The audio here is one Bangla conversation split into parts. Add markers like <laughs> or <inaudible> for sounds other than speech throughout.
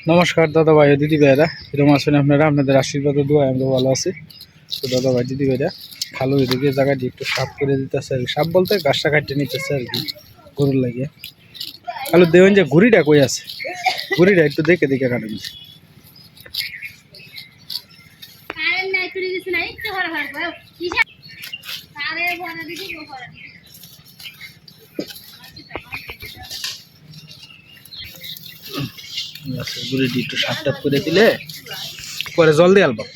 নমস্কার দাদা ভাই দিদি ভাইরা এরকম আছেন আপনারা, আপনাদের আশীর্বাদ দোয়া, আমরা ভালো আছি। তো দাদা ভাই, দিদি ভাইরা, খালো এদিকে, জায়গাটি একটু সাফ করে দিতেছে আর। সাফ বলতে গাছটা কাটিয়ে নিতেছে আর কি, গরুর লাগিয়ে খালো দেবেন যে ঘুড়িটা কই আছে? ঘুড়িটা একটু দেখে দেখে কাটেন কিসা তারে বনে দিদি গো করে ঘুড়িটি একটু সাফ টাপ করে দিলে পরে জল দিয়ে আলবাম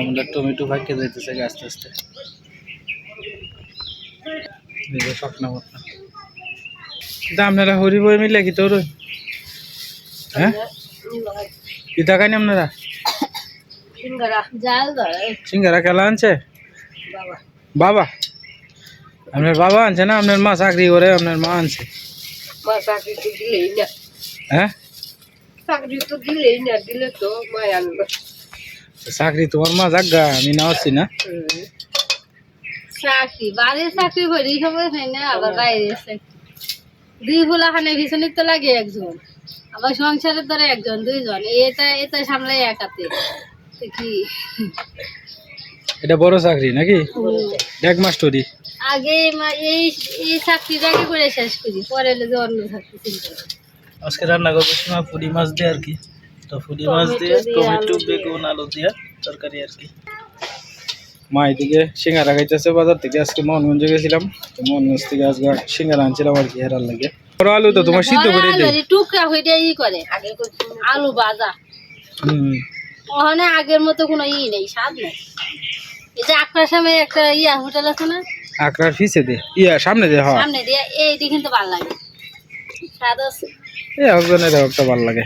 আমরা টমেটো ভাগ্যে যাইতেছে আস্তে আস্তে। আপনারা হরি বই মিলে কি তোর? হ্যাঁ? কি দেখানি আপনারা? সিঙ্গারা খেলা আনছে? বাবা। বাবা? আপনার বাবা আনছে না? আপনার মা চাকরি করে আপনার মা আনছে। মা চাকরি তো দিলেই না হ্যাঁ চাকরি তো দিলেই না দিলে তো মা আনবে চাকরি তোমার মা যাগা আমি না আছি না চাকরি বাড়ির চাকরি করি সবাই হয় না আবার বাইরে দুই ফুলা খানে ভীষণ তো লাগে একজন আবার সংসারের ধরে একজন দুইজন এটা এটা সামলাই একাতে কি এটা বড় চাকরি নাকি? এক মাস্টরি? আগে মা- এই এই চাকরিটা আগে করে শেষ করি পরে যে অন্য চাকরি আজকে রান্না করব সমা পুরি মাছ দিয়ে আর কি। তো পুরি মাছ দিয়ে টমেটো দিয়ে, দিয়ে। বেগুন আলু দিয়ে তরকারি আর কি। মা এদিকে সিঙ্গারা খাইতেছে বাজার থেকে আজকে মোহনগঞ্জে গেছিলাম। তো মোহনগঞ্জ থেকে আজকে সিঙ্গারা আনছিলাম আর কি হেরার লাগে। বড় আলু তো তোমার সিদ্ধ করে আলু, টুকরা হইটা ই করে আগে আলু ভাজা। হুম। ওখানে আগের মতো কোনো ই নেই স্বাদ নেই। এই যে সামনে একটা ইয়া হোটেল আছে না? আকরার পিছে দে ইয়া সামনে দে হ্যাঁ। সামনে দিয়ে এইটি কিন্তু ভালো লাগে। স্বাদ আছে। এই একজনের একটা ভালো লাগে।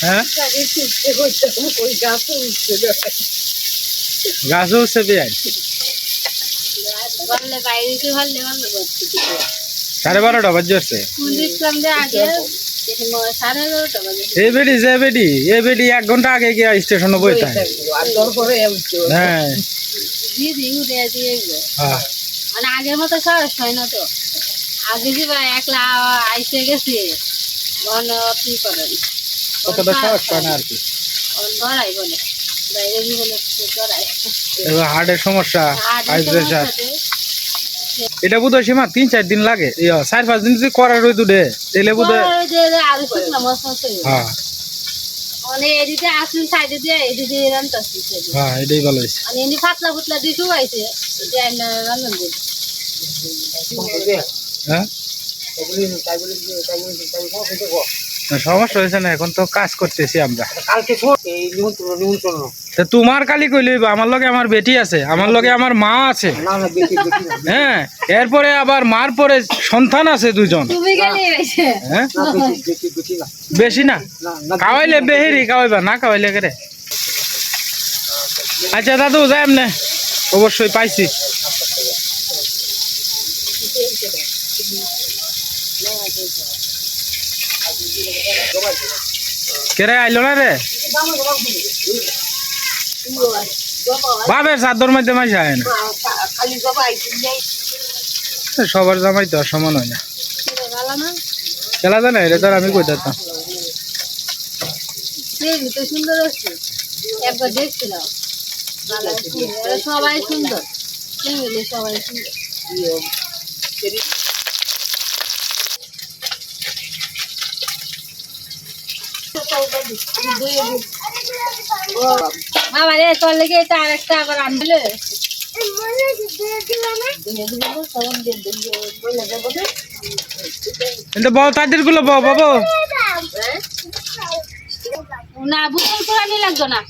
হ্যাঁ? গাছও উঠছে ভালো সাড়ে বারোটা বাজে আসছে। এ বেডি, যে বেডি, এ বেডি এক ঘণ্টা আগে গিয়ে স্টেশনে বইতে হ্যাঁ। হ্যাঁ। মানে আগের মতো সাহস হয় না তো। আগে যে একলা আইসে গেছি, মন কি করেন? কতটা সাহস পায় না আর কি ধরাই বলে হার্টের সমস্যা হাই প্রেশার এটা বোধ হয় সীমা তিন চার দিন লাগে ইয়া, চার পাঁচ দিন যদি করার রই দুধে তাহলে বোধ হয় হ্যাঁ মানে হ্যাঁ এটাই ভালো হয়েছে মানে পাতলা ফুতলা দিয়ে শুকাইছে হ্যাঁ সমস্যা হয়েছে না এখন তো কাজ করতেছি আমরা। তা তোমার কালি কইলে আমার লগে আমার বেটি আছে আমার লগে আমার মা আছে। হ্যাঁ এরপরে আবার মার পরে সন্তান আছে দুজন তুমি গেলে হয়েছে। হ্যাঁ? বেশি না? খাওয়াইলে বেহেরি খাওয়াইবা না খাওয়াইলে করে? আচ্ছা দাদু যাই এমনে অবশ্যই পাইছি। কেরে, আইলো না রে? বাবের চাদর মধ্যে মাঝে আয় না। সবার জামাই তো সমান হয় না। খেলা জানে এটা তো আমি কই দিতাম সবাই সুন্দর সবাই সুন্দর। তোর লেগে এটা আরেকটা আবার কিন্তু তাদেরগুলো বাবু। না বুঝতে পুরানি লাগতো না।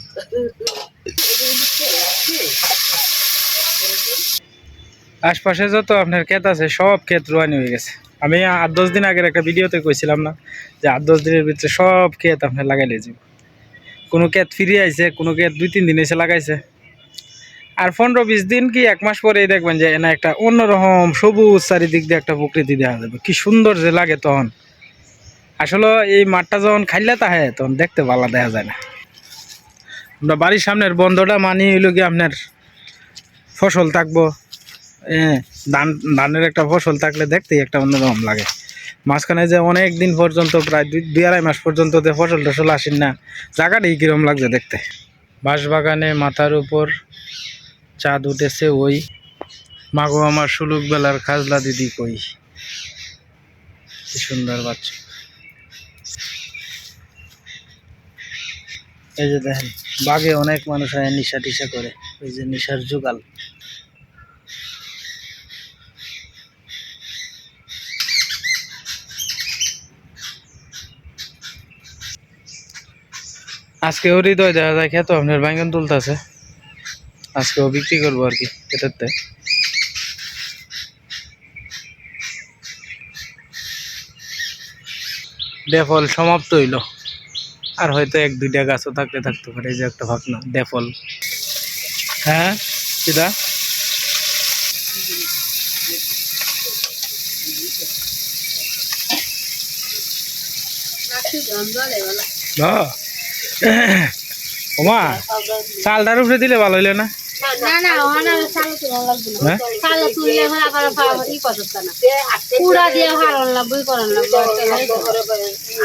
আশপাশে যত আপনার ক্ষেত আছে সব ক্ষেত রোয়ানি হয়ে গেছে। আমি আট দশ দিন আগের একটা ভিডিওতে কইছিলাম না যে আট দশ দিনের ভিতরে সব ক্ষেত আপনার লাগাইলে যাব কোনো ক্ষেত ফিরে আইছে, কোনো ক্ষেত দুই তিন দিন এসে লাগাইছে। আর পনেরো বিশ দিন কি এক মাস পরেই দেখবেন যে না একটা অন্যরকম সবুজ চারিদিক দিয়ে একটা প্রকৃতি দেওয়া যাবে। কি সুন্দর যে লাগে তখন। আসলে এই মাঠটা যখন খাইলে তাহে তখন দেখতে ভালো দেখা যায় না। আমরা বাড়ির সামনের বন্ধটা মানি হইল কি আপনার ফসল থাকব। হ্যাঁ ধান, ধানের একটা ফসল থাকলে দেখতেই একটা অন্যরকম লাগে। মাঝখানে যে অনেক দিন পর্যন্ত, প্রায় দুই দুই আড়াই মাস পর্যন্ত যে ফসল টসল আসেন না, জায়গাটাই কিরম লাগছে দেখতে? বাঁশবাগানে মাথার উপর চাঁদ উঠেছে ওই। মাগো আমার সুলুক বেলার খাজলা দিদি কই? সুন্দর বাচ্চা। এই যে দেখেন বাগে অনেক মানুষ নিশা টিশা করে, ওই যে নিশার জোগাল আজকে হৃদয় দেখা যায় খেতো আপনার বাইঙ্গন তুলতেছে। আজকেও বিক্রি করব আর কি এটাতে ডেফল সমাপ্ত হইল। আর হয়তো এক দুইটা গাছও থাকতে থাকতে পারে এই যে একটা ভাবনা ডেফল হ্যাঁ জলে বলা। ওমা চালটার উপরে দিলে ভালো হইলে না? না না ওখানে চাল তুলা লাগবে না হ্যাঁ? হয়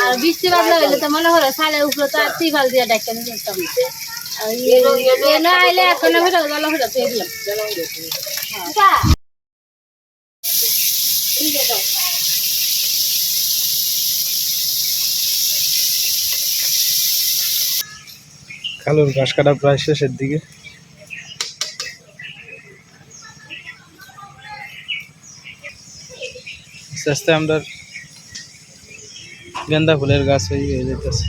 আর বৃষ্টি বাদলা হইলে তো মনে করে চালের উপরে তো আর তিরপাল দিয়ে ডাক্তার নিয়ে যেতাম না। আইলে এখন আমি জল হয়ে খালুর ঘাস কাটা প্রায় শেষের দিকে। আস্তে আস্তে আমরা গেন্দা ফুলের গাছ হয়ে যেতেছে।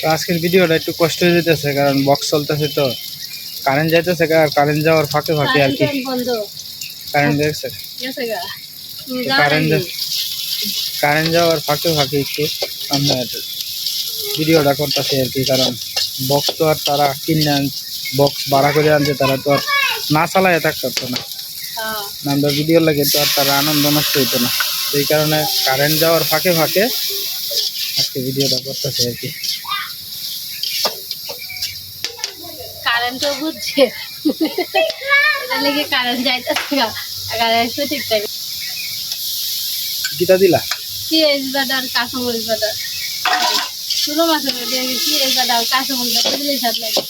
তো আজকের ভিডিওটা একটু কষ্ট হয়ে যেতেছে, কারণ বক্স চলতেছে তো। কারেন্ট যাইতেছে কারেন্ট যাওয়ার ফাঁকে ফাঁকে আর কি। কারেন্ট কারেন্ট দেখছে কারেন্ট কারেন্ট যাওয়ার ফাঁকে ফাঁকে একটু আমরা ভিডিওটা করতেছি আর কি কারণ বক্স তো আর তারা কিনে আন বক্স ভাড়া করে আনছে তারা তো আর না চালায় থাকতে পারতো না। হ্যাঁ। আমরা ভিডিও লাগে তো আর তারা আনন্দ নষ্ট হইতো না। সেই কারণে কারেন্ট যাওয়ার ফাঁকে ফাঁকে আজকে ভিডিওটা করতেছে আর কি। কারেন্টও বুঝছে। এটা লেগে কারেন্ট যাইতেছে। গা কারেন্ট তো ঠিকঠাক গীতা দিলা? পিএইচ বাটার কাঁচামরিচ বাটার ছোটো মাছের মধ্যে পিএইচ বাটার কাঁচামরিচ বাটার দিলে স্বাদ লাগে।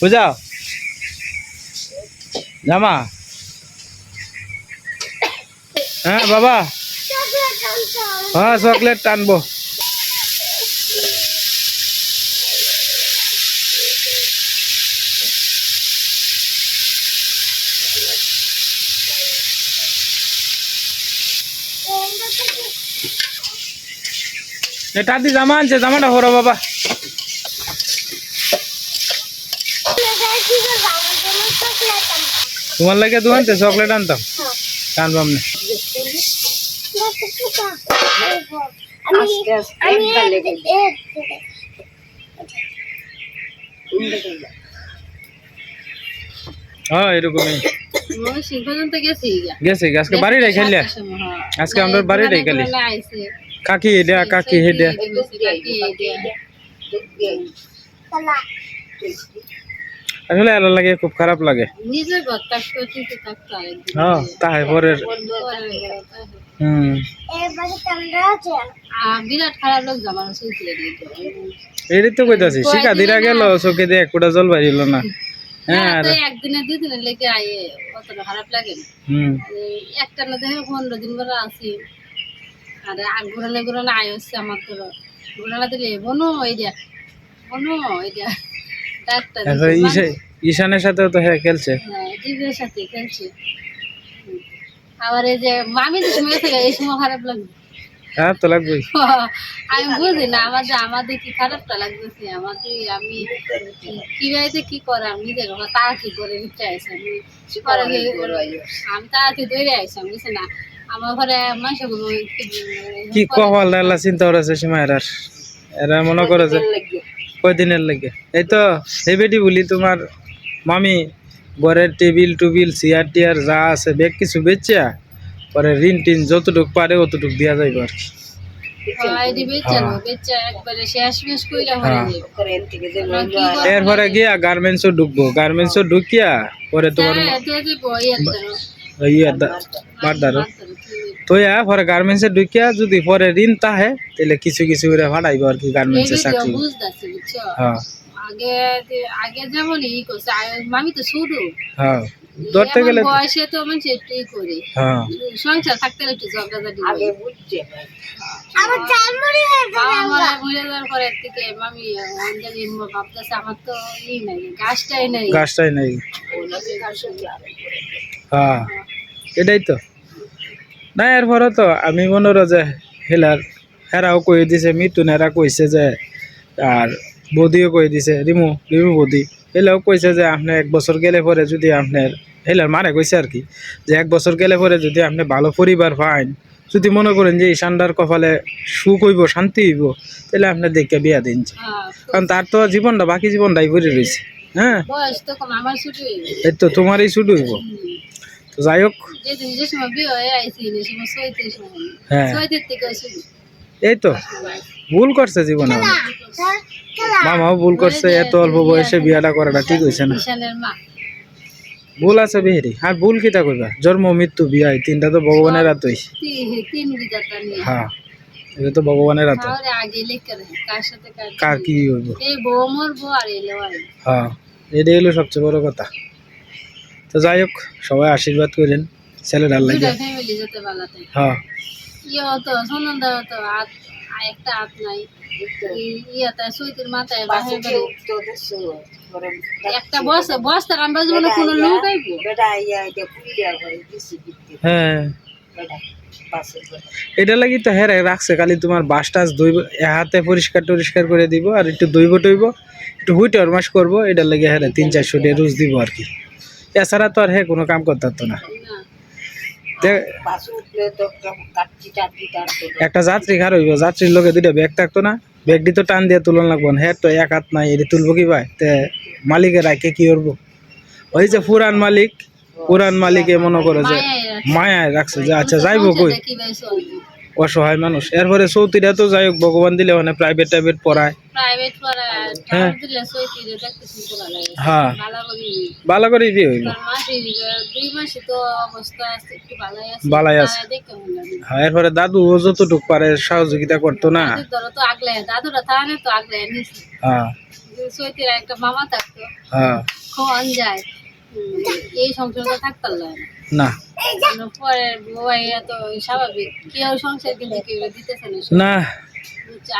বুঝাও? জামা? হ্যাঁ বাবা। হ্যাঁ চকলেট টানবো এটা দি জামা আনছে জামাটা হরো বাবা। তোমার লাগে দু আনতে চকলেট আনতাম। টানবাম না। হ্যাঁ এরকমই। গেছি আজকে বাড়ি রে খেললে হ্যাঁ। আজকে আমরা বাড়িটাই খেলি। কাকি হেডা কাকি হেডা। আসলে এলা লাগে খুব খারাপ লাগে। হ্যাঁ তাই পরের। হুম। এটাই তো কইতাছি শিকা দিরা গেল চোখে দিয়ে এক ফুটা জল বাড়িল না। হ্যাঁ একদিনে দুই দিনের লেগে আয়ে কতটা খারাপ লাগে হুম। একটা না দেখে পনেরো দিন পরে আছি। আর আগ ঘুরালে ঘুরালে আয় হচ্ছে আমার তো ঘুরালে দিলে বনো এইটা বনো এইটা ডাক্তার ঈশানের সাথেও তো হ্যাঁ খেলছে। হ্যাঁ জীবের সাথে খেলছে। আবার এই যে মামি যে সময় থেকে এই সময় খারাপ লাগে খারাপ তো লাগবেই। আমি বুঝি না আমাদের আমাদের কি খারাপটা লাগতেছে আমাদের আমি কি বাড়িতে কি করে আমি নিজের কথা তা কি করে নিতে আইসি আমি কি- আমি তাড়াতাড়ি দৌড়ে আইসি আমি বুঝছি না। আমার ঘরে মানুষগুলো কি কপাল আল্লাহ চিন্তা করেছে সীমা এরার এরা মনে করে যে কয়দিনের লাগে? এই তো এই বেটি বলি তোমার মামি ঘরের টেবিল টুবিল চেয়ার টিয়ার যা আছে বেগ কিছু বেচা পরে ঋণ টিন যতটুক পারে অতটুক দিয়া যাইব আর কি। হয়ে এরপরে গিয়া গার্মেন্টসও ঢুকবো গার্মেন্টসও ঢুকিয়া পরে তোমার হ্যাঁ, ইয়ে বারদারও। তো ইয়া পরে গার্মেন্টসে ঢুকিয়া যদি পরে ঋণ তাহে তাহলে কিছু কিছু করে ফাটাইব আর কি গার্মেন্টসে চাকরি। হ্যাঁ। আগে আগে যেমন ই করছে আগে- তো শুরু হ্যাঁ। ধরতে গেলে বয়সে তো মানুষ একটু ই হ্যাঁ। সংসার থাকতে একটু ঝগড়াঝাটি আগে বুঝছে। বাবা মারা মরে যাওয়ার পরের থেকে মামি অঞ্জলি ভাবতেছে আমার তো ই নাই গাছটাই নাই। গাছটাই নাই। হ্যাঁ। এটাই তো। না এরপরে তো আমি মনে করো যে হেলার হেরাও কই দিছে মিটুন এরা কইছে যে আর বৌদিও কই দিছে রিমু রিমু বৌদি হেলাও কইছে যে আপনি এক বছর গেলে পরে যদি আপনার হেলার মারে কইছে আর কি যে এক বছর গেলে পরে যদি আপনি ভালো পরিবার পাইন। যদি মনে করেন যে ঈশানদার কপালে সুখ হইব শান্তি হইব তাহলে আপনার দেখে বিয়া দিন কারণ তার তো জীবনটা বাকি জীবনটাই ভরে রয়েছে হ্যাঁ ছুটি। এই তো তোমারই শুরু হইব। তো যাই হোক। হয়ে এই তো। ভুল করছে জীবনে। মামাও ভুল করছে এত অল্প বয়সে বিয়াটা করাটা ঠিক হয়েছে না। ভুল আছে বেহেরি আর ভুল কিতা কইবা? জন্ম মৃত্যু বিয়া তিনটা তো ভগবানের হাতই হ্যাঁ এটা তো ভগবানের হাত কার কি হইব? হ্যাঁ এটাই হলো সবচেয়ে বড় কথা। তো যাই হোক সবাই আশীর্বাদ করেন লাগে ফ্যামিলি যেতে পালাতে হ্যাঁ। হ্যাঁ এটা লাগি তো হ্যাঁ রাখছে খালি তোমার বাস টাস ধুইব হাতে পরিষ্কার টরিষ্কার করে দিব আর একটু দইব টইব একটু হুইট মাস করব এটার লাগে হ্যাঁ তিন চারশো টাকা রোজ দিব আর কি। এছাড়া তো আর হ্যাঁ কোনো কাম করতে পারতো না। একটা যাত্রী খার হইব, যাত্রীর লোকে দুইটা ব্যাগ থাকতো না। ব্যাগটি তো টান দিয়ে তুলন লাগবো না। হ্যাঁ তো এক হাত নাই, এটি তুলবো কি ভাই? তে মালিকের রাখে কি করব? ওই যে পুরান মালিক, পুরান মালিকে মনে করে যে মায়ায় রাখছে যে আচ্ছা যাইবো কই? অসহায় মানুষ। এরপরে চৌতিরা তো যাই হোক, ভগবান দিলে মানে প্রাইভেট টাইভেট পড়ায়। হ্যাঁ। ভালো হ্যাঁ। করি আছে হ্যাঁ এরপরে দাদু ও যতটুক পারে সহযোগিতা করতো না। দাদুরা তাহলে তো আগলে হ্যাঁ। একটা মামা থাকতো। হ্যাঁ। খন যায় এই সংসারটা থাকতাম না। পরে স্বাভাবিক। কেউ সংসার কিন্তু কেউ দিতেছে না। না।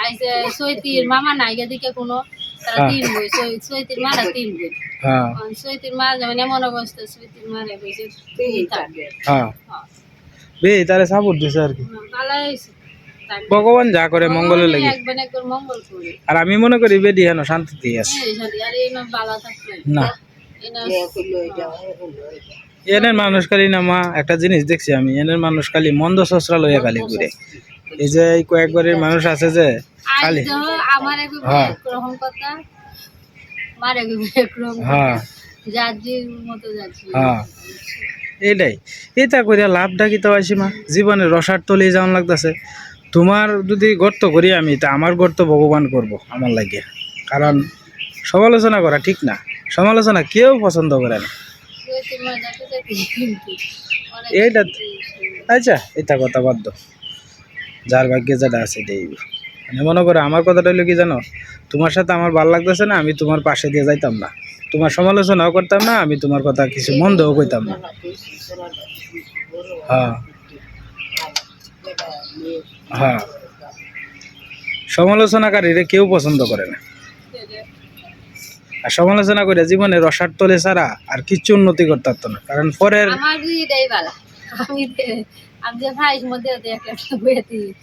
আইসে সৈতির মামা নাই দিকে কোনো তারা হ্যাঁ। তিন বই সৈতির মারা তিন বই। হ্যাঁ। সৈতির মা যেমন এমন অবস্থা সৈতির মারা থাক। হ্যাঁ। তারে সাপোর্ট দিছে আর কি। ভগবান যা করে মঙ্গলে লাগে আর আমি মনে করি বেডি হেন শান্তিতে আছে। এই শাদি, আর এই না। এনের মানুষ খালি না মা একটা জিনিস দেখছি আমি এনের মানুষ খালি মন্দ সসরা লইয়া খালি ঘুরে। এই যে এই কয়েকবারের মানুষ আছে যে খালি। হ্যাঁ। হ্যাঁ। হ্যাঁ। এটাই এটা করিয়া লাভটা কি তো জীবনে রসার তলিয়ে যাওয়ান লাগতেছে। তোমার যদি গর্ত করি আমি তা আমার গর্ত ভগবান করব আমার লাগে কারণ সমালোচনা করা ঠিক না। সমালোচনা কেউ পছন্দ করে না। এইটা আচ্ছা এটা কথা বাদ। যার ভাগ্যে যেটা আছে এটাই মানে মনে করো, আমার কথাটা হলো কি জানো? তোমার সাথে আমার ভালো লাগতেছে না, আমি তোমার পাশে দিয়ে যাইতাম না। তোমার সমালোচনাও করতাম না, আমি তোমার কথা কিছু মন্দও কইতাম না। হ্যাঁ। হ্যাঁ। সমালোচনাকারীরা কেউ পছন্দ করে না। আর সমালোচনা করে জীবনে রসার তলে ছাড়া আর কিচ্ছু উন্নতি করতে পারতো না। কারণ পরের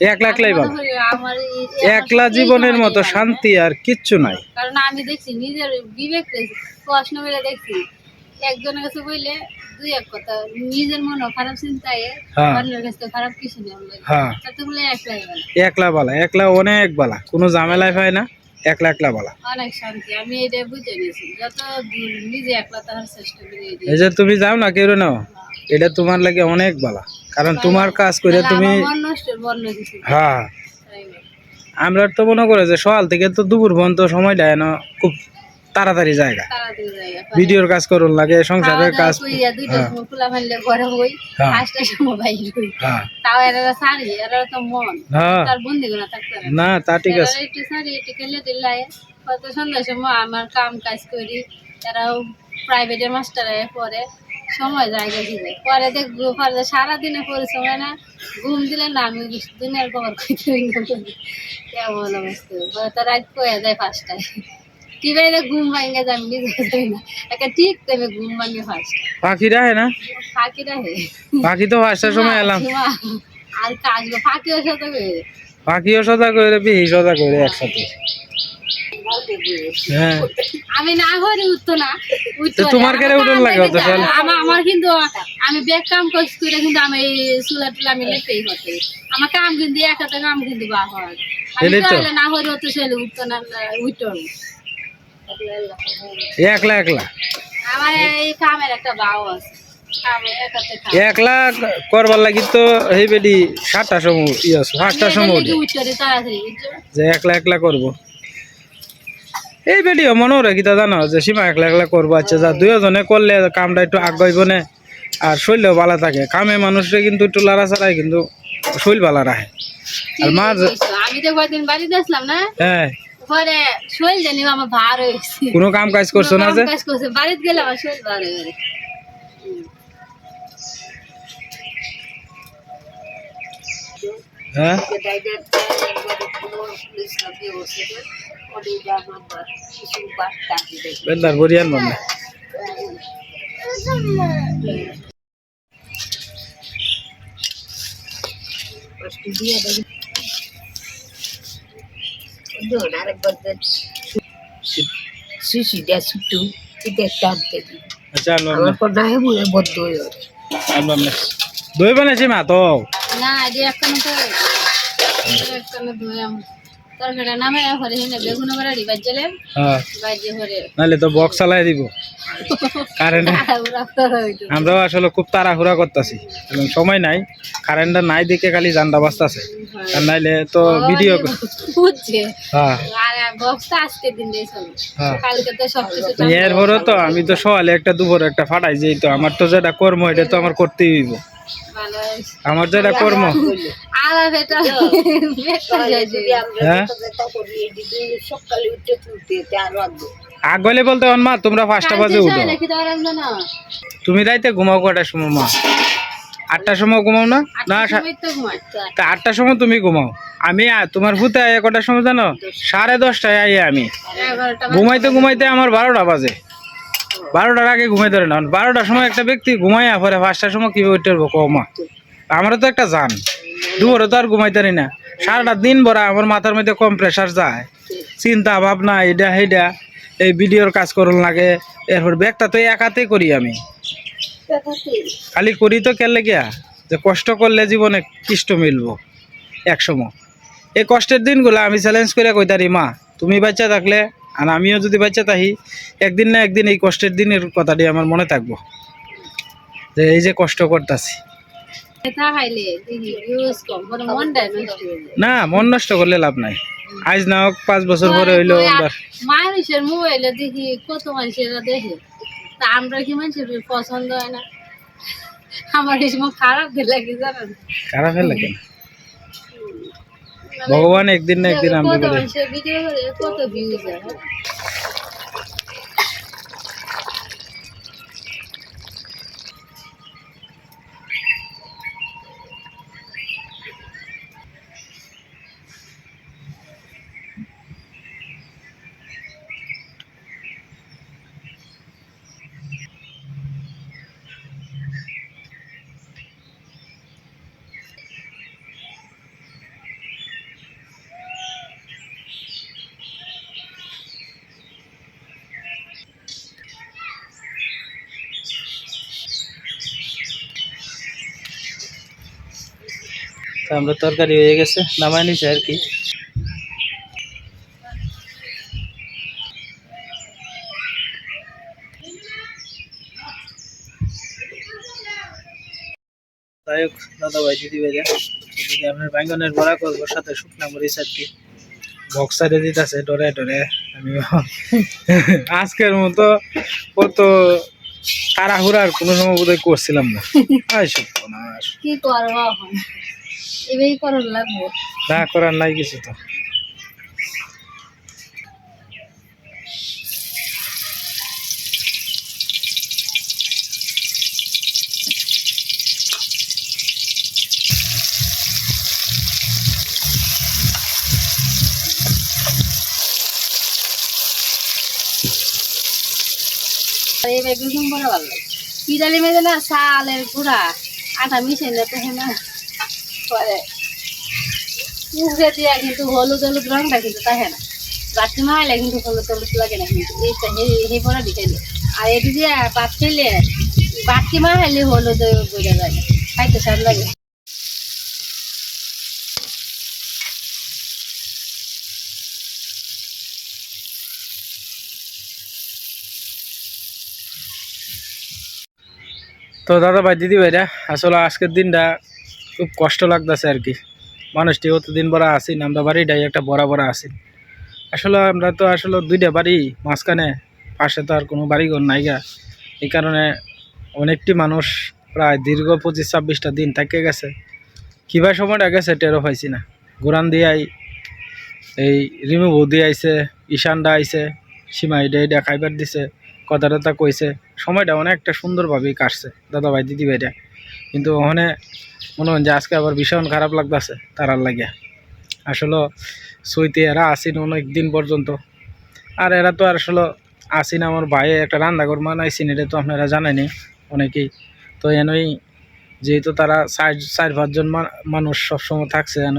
একলা একলাই ভালো জীবনের মতো শান্তি আর কিচ্ছু নাই। কারণ আমি দেখছি নিজের বিবেক প্রশ্ন মেলে দেখছি। একজনের কাছে বললে দুই এক কথা নিজের মনে খারাপ চিন্তায় হ্যাঁ। খারাপ কিছু নেই। হ্যাঁ। একলা বালা একলা অনেক বালা। কোনো ঝামেলায় পায় না একলা একলা বালা। অনেক শান্তি আমি এটা বুঝে নিয়েছি। যত নিজে একলা তাহার চেষ্টা করি এই যে তুমি যাও না কেউ নাও। এটা তোমার লাগে অনেক বালা। কারণ তোমার কাজ করে তুমি হ্যাঁ। আমরা তো মনে করে যে সকাল থেকে তো দুপুর পর্যন্ত সময় দেয় না খুব তাড়াতাড়ি জায়গা। ভিডিওর কাজ করুন লাগে সংসারের কাজ হ্যাঁ। হ্যাঁ। হ্যাঁ। না। তা ঠিক আছে। আমার কাম কাজ করি এরাও প্রাইভেটের মাস্টার পরে সময় জায়গা দিবে পরে দেখব পরে সারাদিনে পরিশ্রম হয় না ঘুম দিলে না আমি দিনের খবর কইতে কেমন অবস্থা? পরে তো রাত কয়ে যায় পাঁচটায়। ঘুম ভাঙে যায় আমি নিজে যাই না। একটা ঠিক টাইমে ঘুম ভাঙে ফার্স্ট না? পাখি তো সময় এলাম। আর কাজ ফাঁকিও সাথে করে পাখিও সদা করে বিহি সদা করে একসাথে। হ্যাঁ। আমি না করি উঠতো না তোমার কেন উঠন লাগে অত আমার আমার কিন্তু আমি ব্যাগ কাম করছি করে কিন্তু আমি এই চুলা টুলা আমি লেপেই হতে আমার কাম কিন্তু এক হাতে কাম কিন্তু বা হয়। আমি। না অত সেলে উঠতো না উঠতো না। একলা একলা? আমার এই কামের একটা বাও আছে। একলা করবার লাগি তো সময় ইয়ে আছে সময় যে একলা একলা করব। এই বেডিও মনে রাখি তা জানো যে সীমা একলা একলা করব আচ্ছা যা দুজনে করলে কামটা একটু আগাইব না আর শরীরও ভালো থাকে। কামে মানুষরে কিন্তু একটু লাড়া ছাড়াই কিন্তু শরীর ভালো রাখে। আর মা আমি তো কয়েকদিন বাড়িতে আসলাম না হ্যাঁ। পরে শরীর জানি আমার ভার হয়েছে। কোনো কাম কাজ করছ না যে? কাজ করছে বাড়িতে গেলে আমার শরীর ভার হয়ে হ্যাঁ? বেদার বরিয়ান বন্ধ শিশিটা ছুটু এটা টানতে দিই আচ্ছা আমার দই বানাইছি মা না তরকারিটা নামে হরে হেনে বেগুন বাড়ি বাজলে হ্যাঁ। বাজে হরে। নাহলে তো বক্স চালাই দিব। কারেন্ট। আমরাও আসলে খুব তাড়াহুড়া করতেছি। এবং সময় নাই। কারেন্টটা নাই দেখে খালি জানটা বাঁচতেছে আর নাইলে তো ভিডিও হ্যাঁ হ্যাঁ। এরপরও তো আমি তো সকালে একটা দুপুরে একটা ফাটাই যেই তো আমার তো যেটা কর্ম এটা তো আমার করতেই হইব। আমার কর্ম। আর এটা বেকার যায় যে। হ্যাঁ তখন সকালে উঠে তুলতে তে আর রাখব আগলে বলতে হন মা তোমরা পাঁচটা বাজে উঠো। তো? তুমি রাইতে ঘুমাও কটার সময় মা? আটটার সময় ঘুমাও না? না আটটার সা- সময় তা আটটার সময় তুমি ঘুমাও। আমি তোমার ভূতে আয় কটার সময় জানো? সাড়ে দশটায় আই আমি। ঘুমাইতে ঘুমাইতে আমার বারোটা বাজে। বারোটার আগে ঘুমাইতে ধরে না। বারোটার সময় একটা ব্যক্তি ঘুমাই পরে পাঁচটার সময় কীভাবে উঠতে পারব কও মা? আমারও তো একটা জান দুপুরে তো আর ঘুমাইতে পারি না। সারাটা দিন ভরা আমার মাথার মধ্যে কম প্রেশার যায়। চিন্তা ভাবনা এটা সেইটা এই ভিডিওর কাজ করুন লাগে। এরপর ব্যাগটা তো একাতেই করি আমি। খালি করি তো কেলে গিয়া? যে কষ্ট করলে জীবনে কৃষ্ট মিলবো একসময়। এই কষ্টের দিনগুলো আমি চ্যালেঞ্জ করে কইতারি, মা, তুমি বাচ্চা থাকলে আর আমিও যদি বাচ্চা তাহি একদিন না একদিন এই কষ্টের দিনের কথাটি আমার মনে থাকব। যে এই যে কষ্ট করতেছি। যায়। না মন নষ্ট করলে লাভ নাই। আজ না হোক পাঁচ বছর পরে হইল মানুষের মোবাইলে দেখি কত মানুষেরা দেখে। তা আমরা কি মানুষের পছন্দ হয় না? আমার এই সময় খারাপ জানেন। খারাপ লাগে না। ভগবান একদিন না একদিন আমরা কত করে মানুষের ভিডিও করে কত ভিউজ আমরা তরকারি হয়ে গেছে নামাই নিছে আর কি। যাই হোক দাদা ভাই দিদি ভাইরা এদিকে আপনার বড়া করব সাথে শুকনা মরিচ আর কি। বক্স দিতেছে ডরে ডরে। আমি <laughs> আজকের মতো কত তাড়াহুড়ার কোনো সময় বোধহয় করছিলাম না। <laughs> কি করব এবারই করার লাগবো। না করার নাই কিছু তো। এই বেগুন বড় ভালো লাগে পিঠালি মেজে না চালের গুঁড়া আটা মিশে না তো না পরে। মুখে দিয়া কিন্তু হলুদ হলুদ রংটা কিন্তু থাকে না। বাটি মাইলে কিন্তু হলুদ হলুদ লাগে না কিন্তু এইটা এই- এই বড় দিকে আর এটি দিয়ে ভাত খেলে বাটি মাইলে হলুদ বোঝা যায় খাইতে স্বাদ লাগে। তো দাদা ভাই, দিদি ভাইরা, আসলে আজকের দিনটা খুব কষ্ট লাগতেছে আর কি। মানুষটি অতদিন বড় আসিন আমরা বাড়িটাই একটা বড় বড় আসিন আসলে আমরা তো আসলে দুইটা বাড়ি, মাঝখানে পাশে তো আর কোনো বাড়িঘর নাইগা এই কারণে অনেকটি মানুষ প্রায় দীর্ঘ পঁচিশ ছাব্বিশটা দিন থেকে গেছে। কীভাবে সময়টা গেছে টেরো পাইছি না। গোরান দিয়ে এই রিমু বৌদি আইছে ঈশানটা আইছে সীমা এটা এটা খাইবার দিছে কথা টথা কইছে। সময়টা অনেকটা সুন্দরভাবেই কাটছে দাদা ভাই দিদি কিন্তু ওখানে মনে হন যে আজকে আবার ভীষণ খারাপ লাগতেছে তারার লাগিয়া। আসলে সইতে এরা আসিন অনেক দিন পর্যন্ত। আর এরা তো আসলে আসিন, আমার ভাই একটা রান্নাঘর মানাইছেন এটা তো আপনারা জানেনই অনেকেই। তো এনই যেহেতু তারা চার চার পাঁচজন মানুষ সবসময় থাকছে যেন,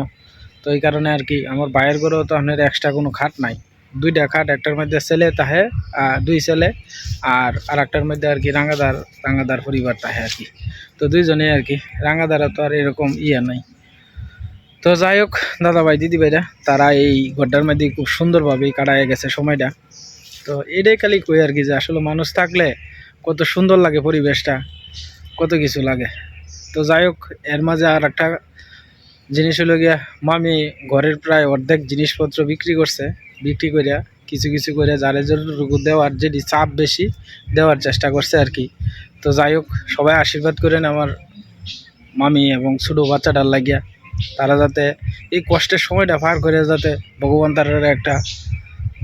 তো এই কারণে আর কি আমার ভাইয়ের ঘরেও তো আপনার এক্সট্রা কোনো খাট নাই। দুইটা খাট, একটার মধ্যে ছেলে তাহে দুই ছেলে আর আর একটার মধ্যে আর কি রাঙাদার রাঙাদার পরিবার তাহে আর কি। তো দুইজনে আর কি, রাঙাদারা তো আর এরকম ইয়ে নাই। তো যাই হোক দাদা ভাই দিদি ভাইরা তারা এই গড্ডার মধ্যে খুব সুন্দরভাবেই কাটায় গেছে সময়টা। তো এটাই খালি কই আর কি যে আসলে মানুষ থাকলে কত সুন্দর লাগে পরিবেশটা, কত কিছু লাগে। তো যাই হোক, এর মাঝে আর একটা জিনিস হলো গিয়া, মামি ঘরের প্রায় অর্ধেক জিনিসপত্র বিক্রি করছে, বিক্রি করিয়া কিছু কিছু করে যারে যতটুকু দেওয়ার যেটি চাপ বেশি দেওয়ার চেষ্টা করছে আর কি। তো যাই হোক, সবাই আশীর্বাদ করেন আমার মামি এবং ছোটো বাচ্চাটার লাগিয়া, তারা যাতে এই কষ্টের সময়টা পার করে যাতে ভগবান তার একটা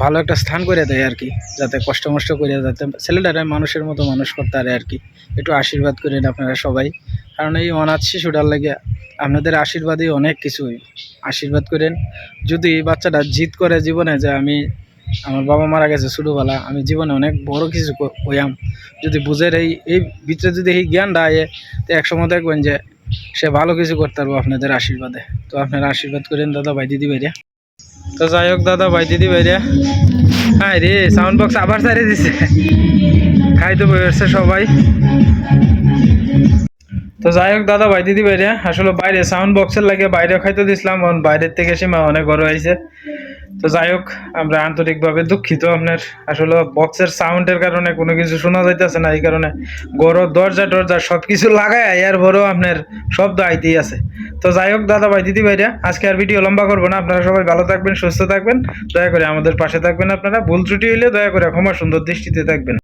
ভালো একটা স্থান করে দেয় আর কি, যাতে কষ্ট মষ্ট করে যাতে ছেলেটারা মানুষের মতো মানুষ করতে পারে আর কি। একটু আশীর্বাদ করেন আপনারা সবাই। কারণ এই অনাথ শিশুটার লাগে আপনাদের আশীর্বাদই অনেক কিছু আশীর্বাদ করেন। যদি বাচ্চাটা জিত করে জীবনে যে আমি, আমার বাবা মারা গেছে ছোটোবেলা, আমি জীবনে অনেক বড় কিছু কইয়াম যদি বুঝের এই এই ভিতরে যদি এই জ্ঞানটা আয়ে, তো একসময় দেখবেন যে সে ভালো কিছু করতে পারব আপনাদের আশীর্বাদে। তো আপনারা আশীর্বাদ করেন দাদা ভাই দিদি ভাইরা তো যাই হোক, দাদা ভাই, দিদি ভাইরা হ্যাঁ রে সাউন্ড বক্স আবার ছাড়িয়ে দিছে। খাইতে বসে সবাই। তো যাই হোক, দাদা ভাই, দিদি বাইরে আসলে বাইরে সাউন্ড বক্সের লাগে বাইরে খাইতে দিছিলাম এখন বাইরের থেকে সীমা অনেক বড় হয়েছে। তো যাই হোক, আমরা আন্তরিকভাবে দুঃখিত আপনার, আসলে বক্সের সাউন্ডের কারণে কোনো কিছু শোনা যাইতেছে না, এই কারণে গরো দরজা টরজা সব কিছু লাগায়, এর ভরও আপনার শব্দ আইতেই আছে। তো যাই হোক, দাদা ভাই, দিদি ভাইরা আজকে আর ভিডিও লম্বা করব না, আপনারা সবাই ভালো থাকবেন, সুস্থ থাকবেন, দয়া করে আমাদের পাশে থাকবেন আপনারা, ভুল ত্রুটি হইলে দয়া করে ক্ষমা সুন্দর দৃষ্টিতে থাকবেন।